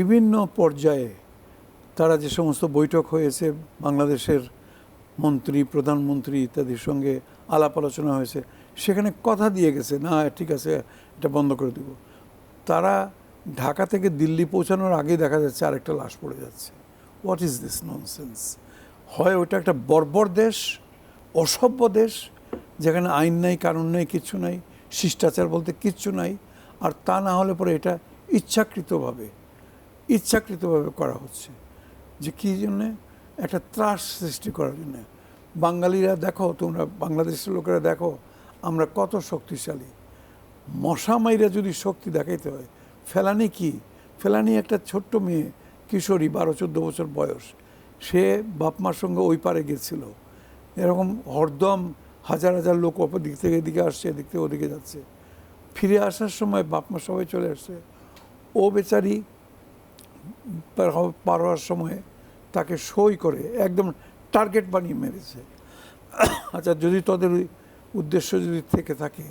বিভিন্ন পর্যায়ে তারা যে সমস্ত বৈঠক হয়েছে, বাংলাদেশের মন্ত্রী, প্রধানমন্ত্রী ইত্যাদির সঙ্গে আলাপ আলোচনা হয়েছে, সেখানে কথা দিয়ে গেছে, না, ঠিক আছে, এটা বন্ধ করে দেব। তারা ঢাকা থেকে দিল্লি পৌঁছানোর আগেই দেখা যাচ্ছে আরেকটা লাশ পড়ে যাচ্ছে। হোয়াট ইজ দিস ননসেন্স হয় ওটা একটা বর্বর দেশ, অসভ্য দেশ, যেখানে আইন নাই, কানুন নেই কিচ্ছু নাই, শিষ্টাচার বলতে কিচ্ছু নাই, আর তা না হলে পরে এটা ইচ্ছাকৃতভাবে ইচ্ছাকৃতভাবে করা হচ্ছে যে কী জন্যে? একটা ত্রাস সৃষ্টি করার জন্য। বাঙালিরা দেখো, তোমরা বাংলাদেশের লোকেরা দেখো, আমরা কত শক্তিশালী। মশা মাইরা যদি শক্তি দেখাইতে হয়, ফেলানি কি? ফেলানি একটা ছোট্ট মেয়ে, কিশোরী, বারো, চোদ্দ বছর বয়স। সে বাপ মার সঙ্গে ওই পারে গেছিল। এরকম হরদম হাজার হাজার লোক অপর দিক থেকে এদিকে আসছে, এদিক থেকে ওদিকে যাচ্ছে। ফিরে আসার সময় বাপ মা সবাই চলে আসছে। ও বেচারি পার সময় তাকে সই করে, একদম টার্গেট বানিয়ে মেরেছে। আচ্ছা যদি তাদের ওই উদ্দেশ্য যদি থেকে থাকে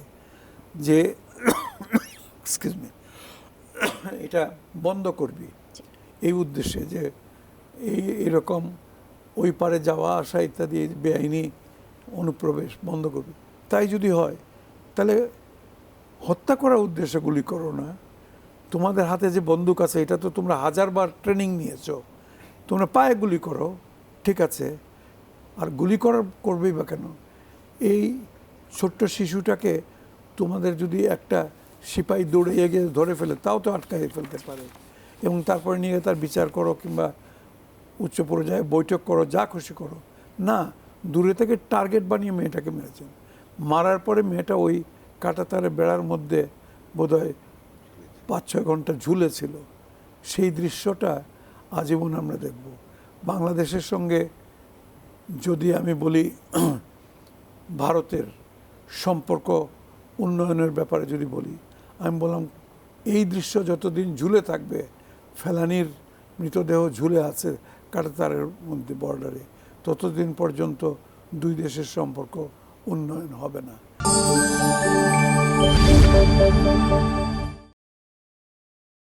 যে এক্সকিউজ এটা বন্ধ করবি, এই উদ্দেশ্যে যে, এই, এরকম ওই পারে যাওয়া, আসা ইত্যাদি বেআইনি অনুপ্রবেশ বন্ধ করবি। তাই যদি হয়, তাহলে হত্যা করার উদ্দেশ্যে গুলি করো না। তোমাদের হাতে যে বন্দুক আছে, এটা তো তোমরা হাজারবার ট্রেনিং নিয়েছো। তোমরা পায়ে গুলি করো, ঠিক আছে? আর গুলি করার করবেই বা কেন? এই ছোট্ট শিশুটাকে তোমাদের যদি একটা সিপাহী দৌড়ে এগিয়ে ধরে ফেলে, তাও তো আটকাই ফেলতে পারে। এবং তারপরে নিয়ে তার বিচার করো কিংবা উচ্চ পর্যায়ে বৈঠক করো, যা খুশি করো। না, দূরে থেকে টার্গেট বানিয়ে মেয়েটাকে মেরেছেন। মারার পরে মেয়েটা ওই কাটাতারে বেড়ার মধ্যে বোধহয় পাঁচ ছয় ঘণ্টা ঝুলেছিল, সেই দৃশ্যটা আজীবন আমরা দেখব। বাংলাদেশের সঙ্গে যদি আমি বলি ভারতের সম্পর্ক উন্নয়নের ব্যাপারে যদি বলি, আমি বললাম এই দৃশ্য যতদিন ঝুলে থাকবে, ফেলানির মৃতদেহ ঝুলে আছে কাটাতারের মধ্যে বর্ডারে ততদিন পর্যন্ত দুই দেশের সম্পর্ক উন্নয়ন হবে না।